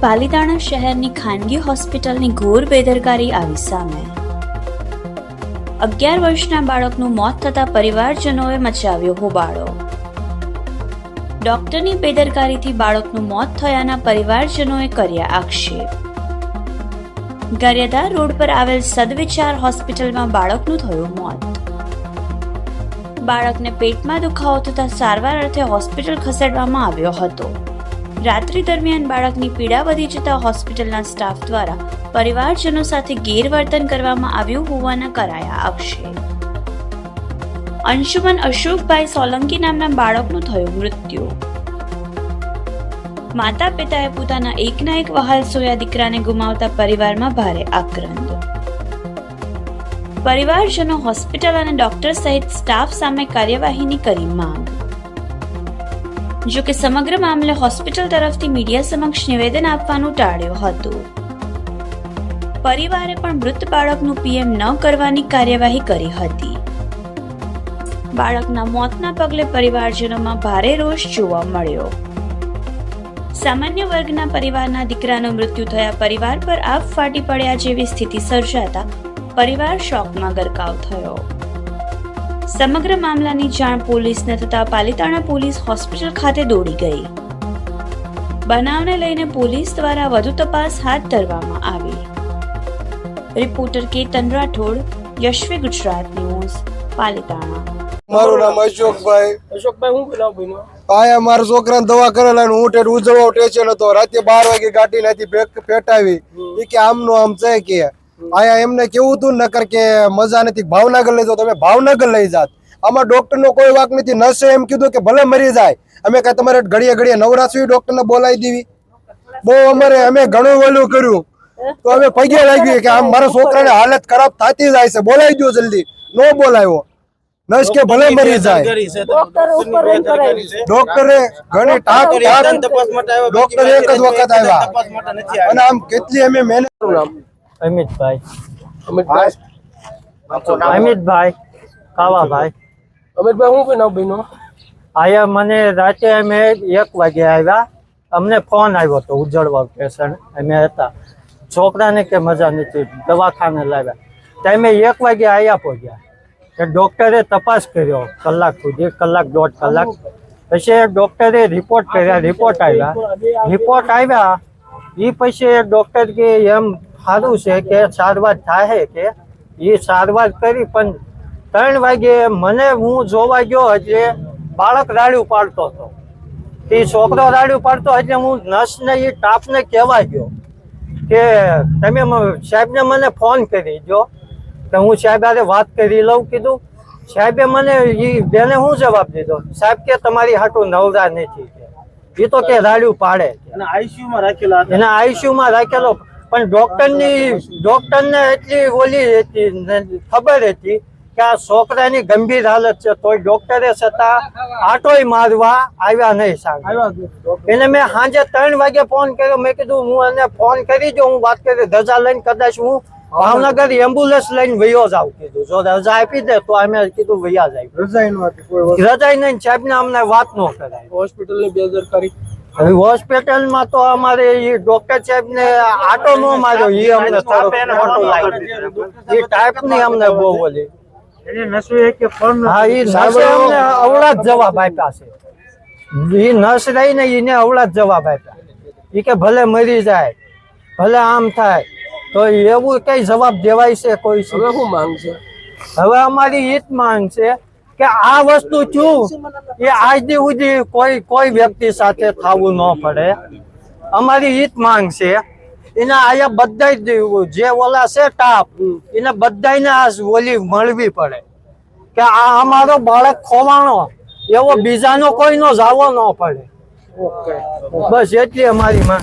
પાલીતાણા શહેરની ખાનગી હોસ્પિટલની ઘોર બેદરકારી આવી સામે. અગિયાર વર્ષના બાળકનું મોત થતા પરિવારજનોએ મચાવ્યો હોબાળો. ડોક્ટરની બેદરકારીથી બાળકનું મોત થયાના પરિવારજનોએ કર્યા આક્ષેપ. ગારિયાધાર રોડ પર આવેલ સદવિચાર હોસ્પિટલમાં બાળકનું થયું મોત. બાળકને પેટમાં દુખાવો થતા સારવાર અર્થે હોસ્પિટલ ખસેડવામાં આવ્યો હતો. રાત્રિ દરમિયાન બાળકની પીડા વધી જતા હોસ્પિટલના સ્ટાફ દ્વારા પરિવારજનો સાથે ગેરવર્તન કરવામાં આવ્યું હોવાના કરાયા આક્ષેપ. અંશુમન અશોકભાઈ સોલંકી નામના બાળકનું થયું મૃત્યુ. માતા પિતાએ પોતાના એકના એક વહાલ સોયા દીકરાને ગુમાવતા પરિવારમાં ભારે આક્રંદ. પરિવારજનો હોસ્પિટલ અને ડોક્ટર સહિત સ્ટાફ સામે કાર્યવાહીની કરી માંગ. જો કે સમગ્ર મામલે હોસ્પિટલ તરફથી મીડિયા સમક્ષ નિવેદન આપવાનું ટાળ્યું હતું. પરિવારે પણ મૃત બાળકનું પીએમ ન કરવાની કાર્યવાહી કરી હતી. બાળકના મોતના પગલે પરિવારજનોમાં ભારે રોષ જોવા મળ્યો. સામાન્ય વર્ગના પરિવારના દીકરાનું મૃત્યુ થયા પરિવાર પર આપ ફાટી પડ્યા જેવી સ્થિતિ સર્જાતા પરિવાર શોકમાં ગરકાવ થયો. સમગ્ર મામલાની જાણ પોલીસને થતા પાલિતાણા પોલીસ હોસ્પિટલ ખાતે દોડી ગઈ. બનાવને લઈને પોલીસ દ્વારા વધુ તપાસ હાથ ધરવામાં આવી. Reporter Ketan Rathod Yashvi Gujarat news Palitana. મારું નામ અશોકભાઈ. અશોકભાઈ હું બનાવ ભાઈ આયા મારા છોકરાને દવા કરેલા અને હું ટેટ ઉજવવા ટેન્શન હતો. રાતે બાર વાગે ગાડી નાથી પેટાવી એ કે આમનું આમ છે કે. આયા એમને કેવું હતું? નકર કે મજા નથી. ભાવનગર લઈ જાઓ. તમે ભાવનગર લઈ જાત. આમાં ડોક્ટર નો કોઈ વાક નથી. નર્સે એમ કીધું કે ભલે મરી જાય. અમે કઈ તમારે ઘડીએ ઘડીએ નવરાશી ડોક્ટર ને બોલાવી દેવી. બહુ અમારે અમે ઘણું ઓલું કર્યું. તો અમે પગે લાગ્યું કે આમ મારા છોકરાને હાલત ખરાબ થતી જાય છે. બોલાવી દો જલ્દી. નો બોલાવ્યો. નર્સ કે ભલે મરી જાય. ડોક્ટર ઘણી ટાક ટાક તપાસ માટે આવ્યા. ડોક્ટર એક જ વખત આવ્યા. તપાસ માટે નથી અને આમ કેટલી અમે મહેનત નામ? અમિતભાઈ. અમિતભાઈ? અમિતભાઈ? કાવાભાઈ. અમિતભાઈ હું બનાવ બન્યો આયા મને રાતે અમે એક વાગે આવ્યા. અમને ફોન આવ્યો હતો ઉજળવા પેશન્ટ અમે હતા. છોકરાને કે મજા નથી દવાખાને લાવ્યા. ટાઈમે એક વાગે આવ્યા પહોંચ્યા. કે ડૉક્ટરે તપાસ કર્યો કલાક સુધી કલાક દોઢ કલાક. પછી ડૉક્ટરે રિપોર્ટ કર્યા રિપોર્ટ આવ્યા. રિપોર્ટ આવ્યા. એ પછી ડૉક્ટર કે એમ સારું છે કે સારવાર થાય કે એ સારવાર કરી પણ ત્રણ વાગે મને હું જોવા ગયો એટલે બાળક રાડ્યું પાડતો હતો. તે છોકરો રાડ્યું પાડતો એટલે હું નર્સને એ સ્ટાફને કહેવા ગયો કે તમે સાહેબને મને ફોન કરી જો તો હું સાહેબ હારે વાત કરી લઉં કીધું સાહેબે મને એ બેને હું જવાબ દીધો? સાહેબ કે તમારી હાટું નવરા નથી એ તો કે રાડ્યું પાડે એને આઈસીયુમાં રાખેલો એને આઈસીયુમાં રાખેલો પણ ડોક્ટરની ડોક્ટરને એટલી ઓલી હતી ખબર હતી કે આ છોકરાની ગંભીર હાલત છે તોય ડોક્ટરે છતાં આટોય મારવા આવ્યા નહીં સાહેબ. એને મેં સાંજે ત્રણ વાગે ફોન કર્યો. મેં કીધું હું એને ફોન કરી જો હું વાત કરી રજા લઈને કદાચ હું ભાવનગર એમ્બ્યુલન્સ લઈને વયો જાઉં. કીધું જો રજા આપી દે તો અમે કીધું વયા જાય. વસ્તુ. રજા નહીં સાહેબ ને અમને વાત ન કરાય. હોસ્પિટલની બેદરકારી હોસ્પિટલમાં તો અમારે એ ડોક્ટર સાહેબ ને આટો નો માર્યો એ અમને થોડો એ ટાઈપની અમને બહુ બોલી હા એ નર્સે અમને અવળા જ જવાબ આપ્યા છે. એ નર્સ રહી ને એને અવળા જ જવાબ આપ્યા. એ કે ભલે મરી જાય ભલે આમ થાય તો એવું કઈ જવાબ દેવાય છે કોઈ હવે શું? માંગ છે? હવે અમારી હિત માંગ છે કે આ વસ્તુ છું એ આજની સુધી કોઈ કોઈ વ્યક્તિ સાથે થવું ન પડે. અમારી હિત માંગ છે. એના આયા બધા જ ઓલા છે ટાપ એને બધાને આ ઓલી મળવી પડે. કે આ અમારો બાળક ખોવાણો એવો બીજાનો કોઈનો જાવો ન પડે. બસ એટલી અમારી માંગ.